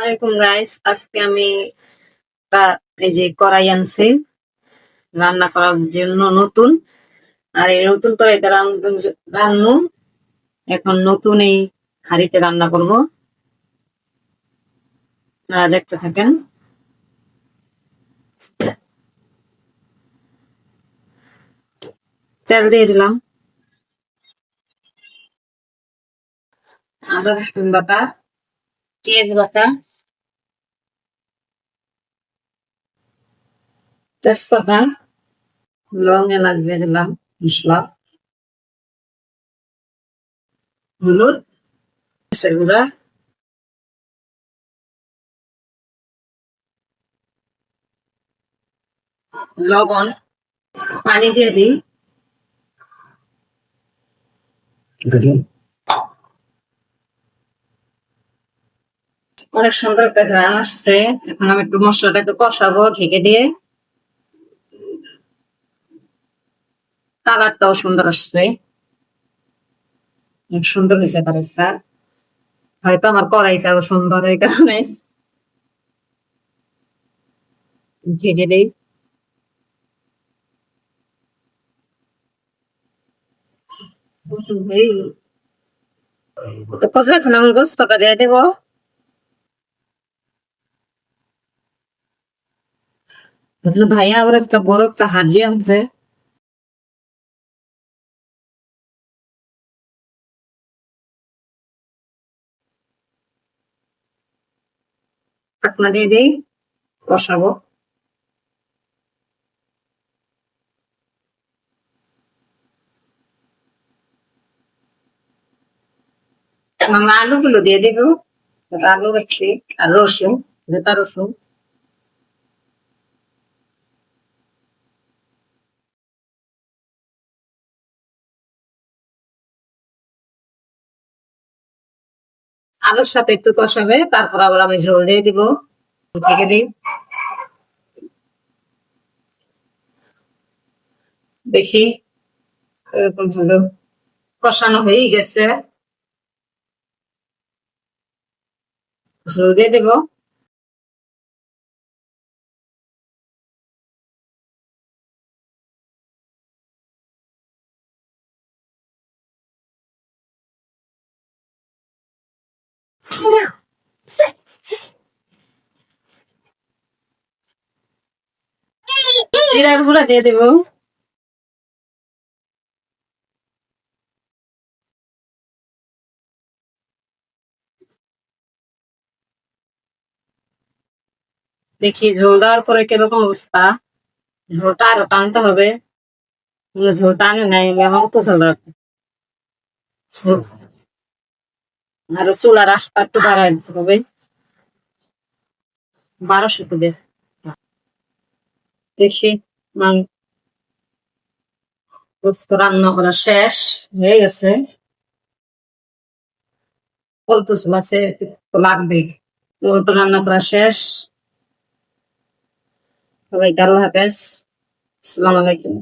আসসালামাইকুম গাইস আজকে আমি এই যে কড়াই আনছি, রান্না করার জন্য নতুন। আর এই নতুন রান- রান্নু। এখন নতুন এই হাঁড়িতে রান্না করব। আপনারা দেখতে থাকেন। তেল দিয়ে দিলাম। আদা রসুন বাটা। বাটা তেজপাতা লং এলাচ দিয়ে দিলাম মশলা হলুদ গুঁড়া লবণ পানি দিয়ে দিই অনেক সুন্দর একটা ঘ্রাণ আসছে। এখন আমি একটু মশলাটাকে কষাবো ঢেকে দিয়ে। কালারটাও সুন্দর আসছে। সুন্দর হয়েছে কালারটা। হয়তো আমার কড়াইটাও সুন্দর এই কারণে। ঢেকে দিই। কোথায় আমি গোস্তটা দিয়ে দেবো। ভাইয়া আবার একটা বড় একটা হাড্ডি আনছে ঢাকনা দিয়ে দিই বসাবো আলুগুলো দিয়ে দিব আলু রাখছি আর রসুন ভেতা রসুন আলুর সাথে একটু কষাবে তারপর আবার আমি ঝোল দিয়ে দিব। ঢেকে দিই। দেখি কষানো হয়েই গেছে। ঝোল দিয়ে দেব। জিরার গুঁড়া দিয়ে দেব। দেখি ঝোল দেওয়ার পরে কীরকম অবস্থা। ঝোলটা আরও টানতে হবে। কিন্তু ঝোল টানে নাই, আমার অল্প ঝোল আরও চুলার রাস্তা একটু বাড়াই দিতে হবে। বারোশো দিয়ে দেখি মান গোস্ত রান্না করা শেষ, হয়ে গেছে। অল্প চুল আছে, একটু লাগবে। অল্প রান্না করা শেষ। সবাই আল্লাহ হাফেজ। আসসালামু আলাইকুম।